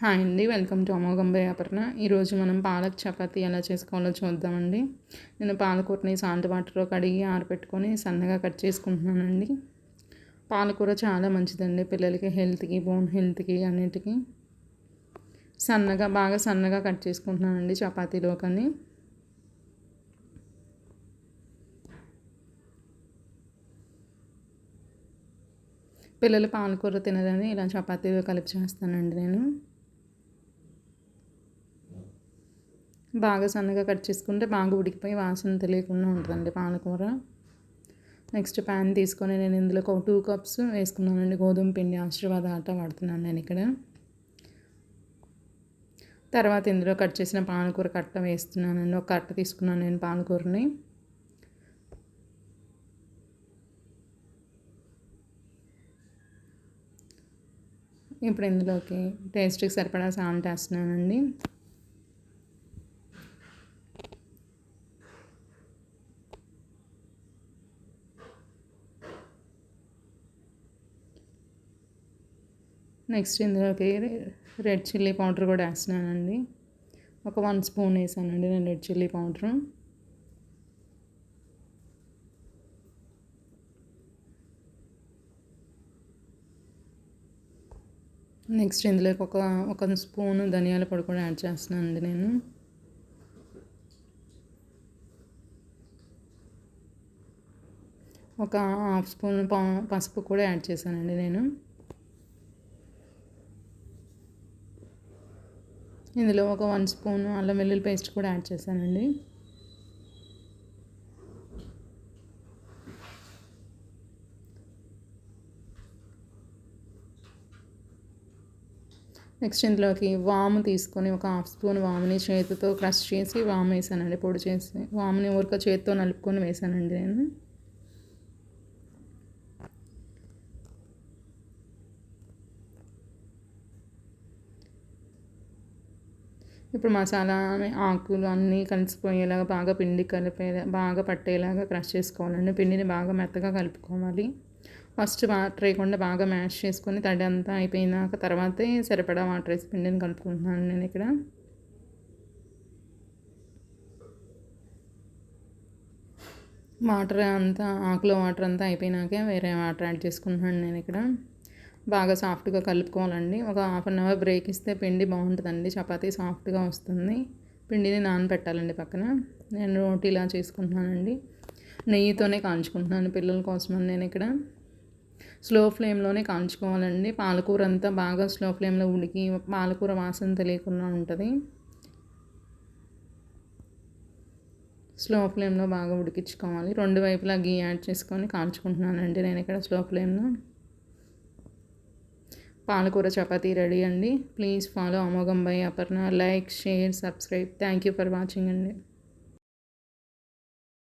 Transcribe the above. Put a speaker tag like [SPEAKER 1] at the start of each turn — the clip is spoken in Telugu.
[SPEAKER 1] హాయ్ అండి వెల్కమ్ టు అమోఘంబై అపర్ణ. ఈరోజు మనం పాలక్ చపాతీ ఎలా చేసుకోవాలో చూద్దామండి. నేను పాలకూరని సాల్ట్ వాటర్లో కడిగి ఆరబెట్టుకొని సన్నగా కట్ చేసుకుంటున్నానండి. పాలకూర చాలా మంచిదండి పిల్లలకి హెల్త్కి బోన్ హెల్త్కి అన్నిటికీ. సన్నగా బాగా సన్నగా కట్ చేసుకుంటున్నానండి చపాతీలో కానీ. పిల్లలు పాలకూర తినదని ఇలా చపాతీలో కలిపి చేస్తానండి నేను. బాగా సన్నగా కట్ చేసుకుంటే బాగా ఉడికిపోయి వాసన తెలియకుండా ఉంటుందండి పాలకూర. నెక్స్ట్ ప్యాన్ తీసుకొని నేను ఇందులో ఒక టూ కప్స్ వేసుకున్నానండి గోధుమ పిండి ఆశీర్వాద ఆట వాడుతున్నాను నేను ఇక్కడ. తర్వాత ఇందులో కట్ చేసిన పాలకూర కట్ట వేస్తున్నానండి. ఒక కట్ట తీసుకున్నాను నేను పాలకూరని. ఇప్పుడు ఇందులోకి టేస్ట్కి సరిపడా సాల్ట్ వేస్తున్నానండి. నెక్స్ట్ ఇందులోకి రెడ్ చిల్లీ పౌడర్ కూడా వేస్తున్నానండి. ఒక వన్ స్పూన్ వేసానండి నేను రెడ్ చిల్లీ పౌడరు. నెక్స్ట్ ఇందులోకి ఒక ఒక స్పూన్ ధనియాల పొడి కూడా యాడ్ చేస్తున్నానండి నేను. ఒక హాఫ్ స్పూన్ పసుపు కూడా యాడ్ చేశానండి నేను. ఇందులో ఒక వన్ స్పూన్ అల్లం వెల్లుల్లి పేస్ట్ కూడా యాడ్ చేశానండి. నెక్స్ట్ ఇందులోకి వాము తీసుకొని ఒక హాఫ్ స్పూన్ వాముని చేతితో క్రష్ చేసి వాము వేసానండి పొడి చేసి. వాముని ఊరిక చేతితో నలుపుకొని వేసానండి నేను. ఇప్పుడు మసాలా ఆకులు అన్నీ కలిసిపోయేలాగా బాగా పిండి కలిపే బాగా పట్టేలాగా క్రష్ చేసుకోవాలండి. పిండిని బాగా మెత్తగా కలుపుకోవాలి. ఫస్ట్ వాటర్ వేయకుండా బాగా మ్యాష్ చేసుకొని తడి అంతా అయిపోయినాక తర్వాతే సరిపడా వాటర్ వేసి పిండిని కలుపుకుంటున్నాను నేను ఇక్కడ. వాటర్ అంతా ఆకులో వాటర్ అంతా అయిపోయినాకే వేరే వాటర్ యాడ్ చేసుకుంటున్నాను నేను ఇక్కడ. బాగా సాఫ్ట్గా కలుపుకోవాలండి. ఒక హాఫ్ అన్ అవర్ బ్రేక్ ఇస్తే పిండి బాగుంటుందండి. చపాతీ సాఫ్ట్గా వస్తుంది. పిండిని నానబెట్టాలండి పక్కన. నేను రోటీ ఇలా చేసుకుంటున్నానండి. నెయ్యితోనే కాల్చుకుంటున్నాను పిల్లల కోసం నేను ఇక్కడ. స్లో ఫ్లేమ్లోనే కాల్చుకోవాలండి. పాలకూర అంతా బాగా స్లో ఫ్లేమ్లో ఉడికి పాలకూర వాసన తెలియకుండా ఉంటుంది. స్లో ఫ్లేమ్లో బాగా ఉడికించుకోవాలి. రెండు వైపులా గీ యాడ్ చేసుకొని కాల్చుకుంటున్నానండి నేను ఇక్కడ స్లో ఫ్లేమ్లో. పాలకూర చపాతీ రెడీ అండి. ప్లీజ్ ఫాలో అమోఘం by Aparna. Like share subscribe. Thank you for watching అండి.